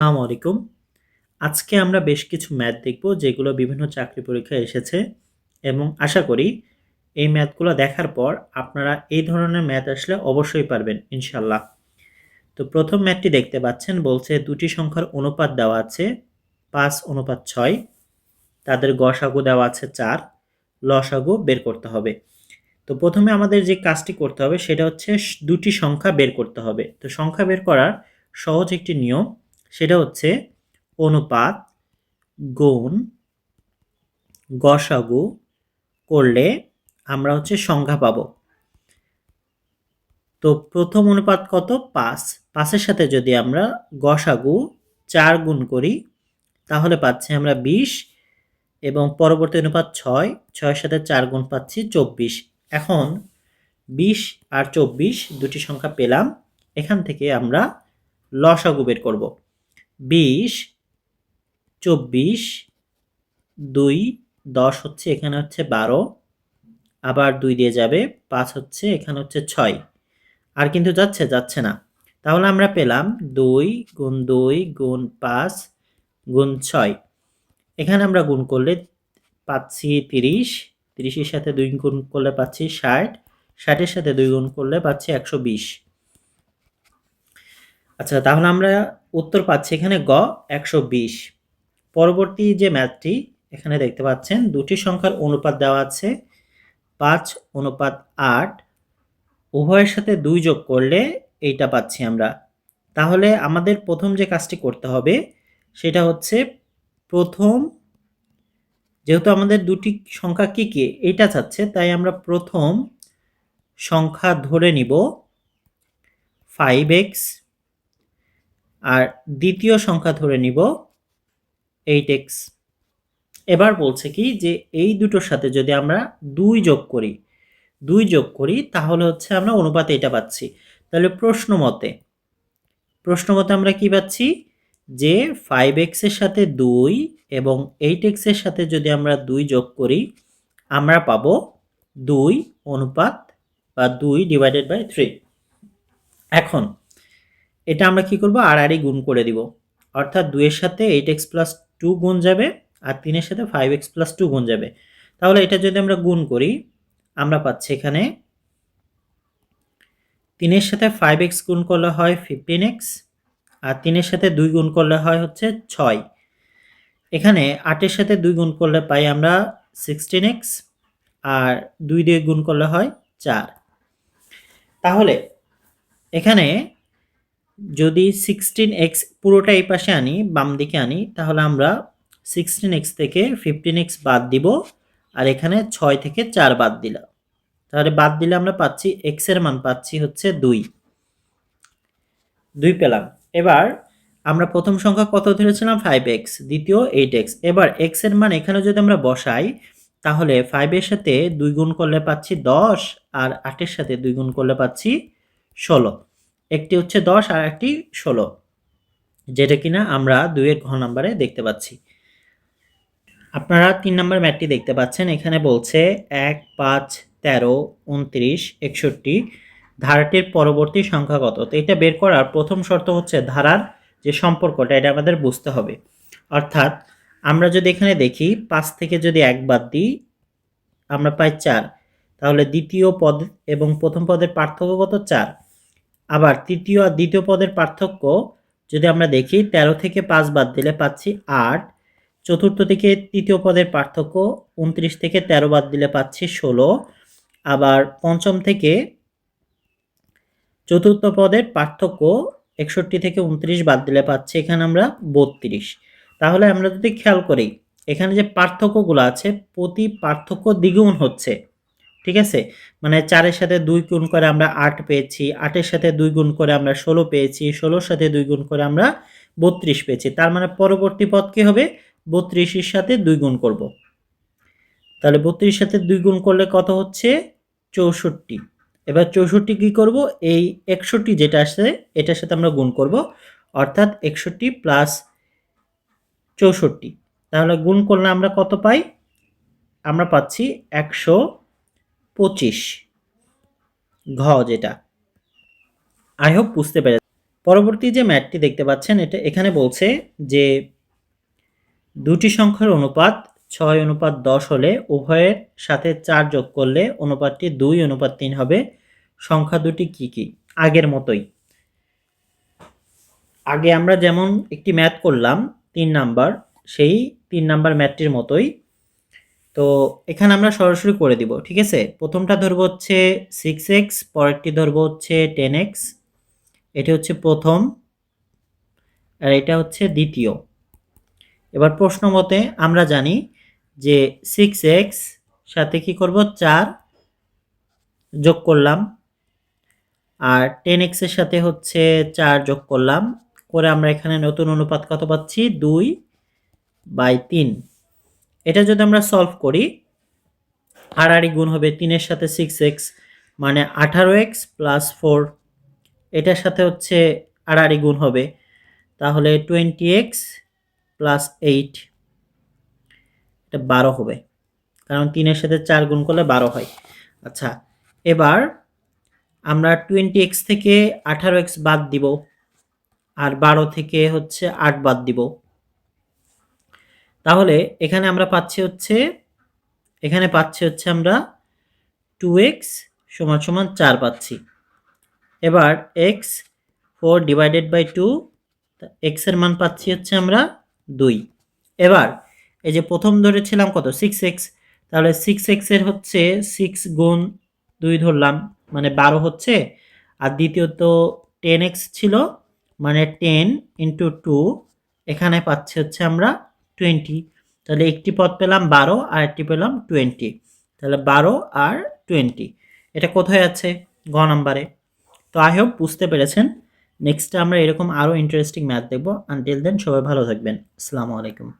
আসসালামু আলাইকুম। আজকে আমরা বেশ কিছু ম্যাথ দেখব যেগুলো বিভিন্ন চাকরি পরীক্ষায় এসেছে এবং আশা করি এই ম্যাথগুলো দেখার পর আপনারা এই ধরনের ম্যাথ আসলে অবশ্যই পারবেন ইনশাল্লাহ। তো প্রথম ম্যাথটি দেখতে পাচ্ছেন, বলছে দুটি সংখ্যার অনুপাত দেওয়া আছে পাঁচ অনুপাত ছয়, তাদের গসাগু দেওয়া আছে চার, লসাগু বের করতে হবে তো প্রথমে আমাদের যে কাজটি করতে হবে সেটা হচ্ছে দুটি সংখ্যা বের করতে হবে তো সংখ্যা বের করার সহজ একটি নিয়ম সেটা হচ্ছে অনুপাত গুণ গসাগু করলে আমরা হচ্ছে সংখ্যা পাবো। তো প্রথম অনুপাত কত? পাঁচ। পাঁচের সাথে যদি আমরা গসাগু চার গুণ করি, তাহলে পাচ্ছি আমরা বিশ এবং পরবর্তী অনুপাত ছয়। ছয়ের সাথে চার গুণ পাচ্ছি চব্বিশ। এখন বিশ আর চব্বিশ দুটি সংখ্যা পেলাম। এখান থেকে আমরা লসাগু বের করব। বিশ, চব্বিশ, দুই, দশ হচ্ছে এখানে হচ্ছে বারো, আবার দুই দিয়ে যাবে, পাঁচ হচ্ছে এখানে হচ্ছে ছয়। আর কিন্তু যাচ্ছে যাচ্ছে না। তাহলে আমরা পেলাম দুই গুণ দুই গুণ পাঁচ গুণ ছয়। এখানে আমরা গুণ করলে পাচ্ছি তিরিশ, তিরিশের সাথে দুই গুণ করলে পাচ্ছি ষাট, ষাটের সাথে দুই গুণ করলে পাচ্ছি একশো বিশ। আচ্ছা তাহলে আমরা উত্তর পাচ্ছি এখানে গ, একশো বিশ। পরবর্তী যে ম্যাথটি, এখানে দেখতে পাচ্ছেন, দুটি সংখ্যার অনুপাত দেওয়া আছে, পাঁচ অনুপাত আট। উভয়ের সাথে দুই যোগ করলে এইটা পাচ্ছি আমরা। তাহলে আমাদের প্রথম যে কাজটি করতে হবে, সেটা হচ্ছে প্রথম, যেহেতু আমাদের দুটি সংখ্যা কী কী এটা চাচ্ছে, তাই আমরা প্রথম সংখ্যা ধরে নিব ফাইভ এক্স আর দ্বিতীয় সংখ্যা ধরে নিব এইট এক্স এবার বলছে কি যে এই দুটোর সাথে যদি আমরা দুই যোগ করি, দুই যোগ করি, তাহলে হচ্ছে আমরা অনুপাতে এটা পাচ্ছি। তাহলে প্রশ্ন মতে প্রশ্ন মতে আমরা কি পাচ্ছি? যে ফাইভ এক্সের সাথে দুই এবং এইট এক্সের সাথে যদি আমরা দুই যোগ করি, আমরা পাবো দুই অনুপাত বা দুই ডিভাইডেড বাই থ্রি এখন এটা আমরা কি করব? আর আরই গুণ করে দিব। অর্থাৎ দুইয়ের সাথে এইট এক্স প্লাস টু গুণ যাবে আর তিনের সাথে ফাইভ এক্স প্লাস টু গুণ যাবে। তাহলে এটা যদি আমরা গুণ করি, আমরা পাচ্ছি এখানে তিনের সাথে ফাইভ এক্স গুণ করলে হয় ফিফটিন এক্স আর তিনের সাথে দুই গুণ করলে হয় হচ্ছে ছয়। এখানে আটের সাথে দুই গুণ করলে পাই আমরা সিক্সটিন এক্স আর দুই দিয়ে গুণ করলে হয় চার। তাহলে এখানে যদি সিক্সটিন এক্স পুরোটা এই পাশে আনি, বাম দিকে আনি, তাহলে আমরা সিক্সটিন এক্স থেকে ফিফটিন এক্স বাদ দিব, আর এখানে ছয় থেকে চার বাদ দিলাম। তাহলে বাদ দিলে আমরা পাচ্ছি এক্সের মান পাচ্ছি হচ্ছে দুই। দুই পেলাম। এবার আমরা প্রথম সংখ্যা কত ধরেছিলাম? ফাইভ এক্স দ্বিতীয় এইট এক্স এবার এক্সের মান এখানে যদি আমরা বসাই, তাহলে ফাইভের সাথে দুই গুণ করলে পাচ্ছি দশ, আর আটের সাথে দুই গুণ করলে পাচ্ছি ষোলো। একটি হচ্ছে দশ আর একটি ষোলো, যেটা কিনা আমরা দুইয়ের ঘ নাম্বারে দেখতে পাচ্ছি। আপনারা তিন নম্বর ম্যাটটি দেখতে পাচ্ছেন, এখানে বলছে এক, পাঁচ, তেরো, উনত্রিশ, একষট্টি, ধারাটির পরবর্তী সংখ্যা কত? তো এটা বের করার প্রথম শর্ত হচ্ছে ধারার যে সম্পর্কটা, এটা আমাদের বুঝতে হবে। অর্থাৎ আমরা যদি এখানে দেখি, পাঁচ থেকে যদি এক বাদ দিই, আমরা পাই চার। তাহলে দ্বিতীয় পদ এবং প্রথম পদের পার্থক্য কত? চার। আবার তৃতীয় আর দ্বিতীয় পদের পার্থক্য যদি আমরা দেখি, তেরো থেকে পাঁচ বাদ দিলে পাচ্ছি আট। চতুর্থ থেকে তৃতীয় পদের পার্থক্য উনত্রিশ থেকে তেরো বাদ দিলে পাচ্ছি ষোলো। আবার পঞ্চম থেকে চতুর্থ পদের পার্থক্য একষট্টি থেকে উনত্রিশ বাদ দিলে পাচ্ছি এখানে আমরা বত্রিশ। তাহলে আমরা যদি খেয়াল করি, এখানে যে পার্থক্যগুলো আছে, প্রতি পার্থক্য দ্বিগুণ হচ্ছে। ঠিক আছে? মানে চারের সাথে দুই গুণ করে আমরা আট পেয়েছি, আটের সাথে দুই গুণ করে আমরা ষোলো পেয়েছি, ষোলোর সাথে দুই গুণ করে আমরা বত্রিশ পেয়েছি। তার মানে পরবর্তী পদ কি হবে? বত্রিশের সাথে দুই গুণ করব। তাহলে বত্রিশের সাথে দুই গুণ করলে কত হচ্ছে? চৌষট্টি। এবার চৌষট্টি কি করব? এই একষট্টি যেটা আসছে এটার সাথে আমরা গুণ করব। অর্থাৎ একষট্টি প্লাস চৌষট্টি। তাহলে গুণ করলে আমরা কত পাই? আমরা পাচ্ছি একশো পঁচিশ। ঘ যেটা। আই হোপ বুঝতে পেরে পরবর্তী যে ম্যাথটি দেখতে পাচ্ছেন, এটা এখানে বলছে যে দুটি সংখ্যার অনুপাত ছয় অনুপাত দশ হলে উভয়ের সাথে চার যোগ করলে অনুপাতটি দুই অনুপাত তিন হবে। সংখ্যা দুটি কি কি? আগের মতোই। আগে আমরা যেমন একটি ম্যাথ করলাম, তিন নাম্বার, সেই তিন নাম্বার ম্যাথটির মতোই তো এখানে আমরা সরাসরি করে দিব, ঠিক আছে? প্রথমটা ধরবো হচ্ছে সিক্স এক্স পরেরটি ধরবো হচ্ছে টেন এক্স এটি হচ্ছে প্রথম আর এটা হচ্ছে দ্বিতীয়। এবার প্রশ্ন মতে আমরা জানি যে সিক্স এক্স সাথে কি করব? চার যোগ করলাম। আর টেন এক্সের সাথে হচ্ছে চার যোগ করলাম। করে আমরা এখানে নতুন অনুপাত কত পাচ্ছি? দুই বাই তিন। এটা যদি আমরা সলভ করি হারারি গুণ হবে তিনের সাথে সিক্স এক্স মানে আঠারো এক্স প্লাস ফোর এটার সাথে হচ্ছে আড়াআড়ি গুণ হবে, তাহলে টোয়েন্টি এক্স প্লাস এইট এটা বারো হবে, কারণ তিনের সাথে চার গুণ করলে বারো হয়। আচ্ছা এবার আমরা টোয়েন্টি এক্স থেকে আঠারো এক্স বাদ দিব, আর বারো থেকে হচ্ছে আট বাদ দিব। তাহলে এখানে আমরা পাচ্ছি হচ্ছে, এখানে পাচ্ছি হচ্ছে আমরা টু এক্স সমান সমান চার পাচ্ছি। এবার X four divided by two এক্সের মান পাচ্ছি হচ্ছে আমরা দুই। এবার এই যে প্রথম ধরেছিলাম কত? সিক্স এক্স তাহলে সিক্স এক্সের হচ্ছে সিক্স গুণ দুই ধরলাম মানে বারো হচ্ছে। আর দ্বিতীয়ত টেন এক্স ছিল মানে টেন ইন্টু টু এখানে পাচ্ছি হচ্ছে আমরা টোয়েন্টি। তাহলে একটি পদ পেলাম বারো আর একটি পেলাম টোয়েন্টি। তাহলে বারো আর টোয়েন্টি। এটা কোথায় আছে? গ নাম্বারে। তো আই হোপ বুঝতে পেরেছেন। নেক্সটে আমরা এরকম আরও ইন্টারেস্টিং ম্যাথ দেখব। আনটিল দেন সবাই ভালো থাকবেন। আসসালামু আলাইকুম।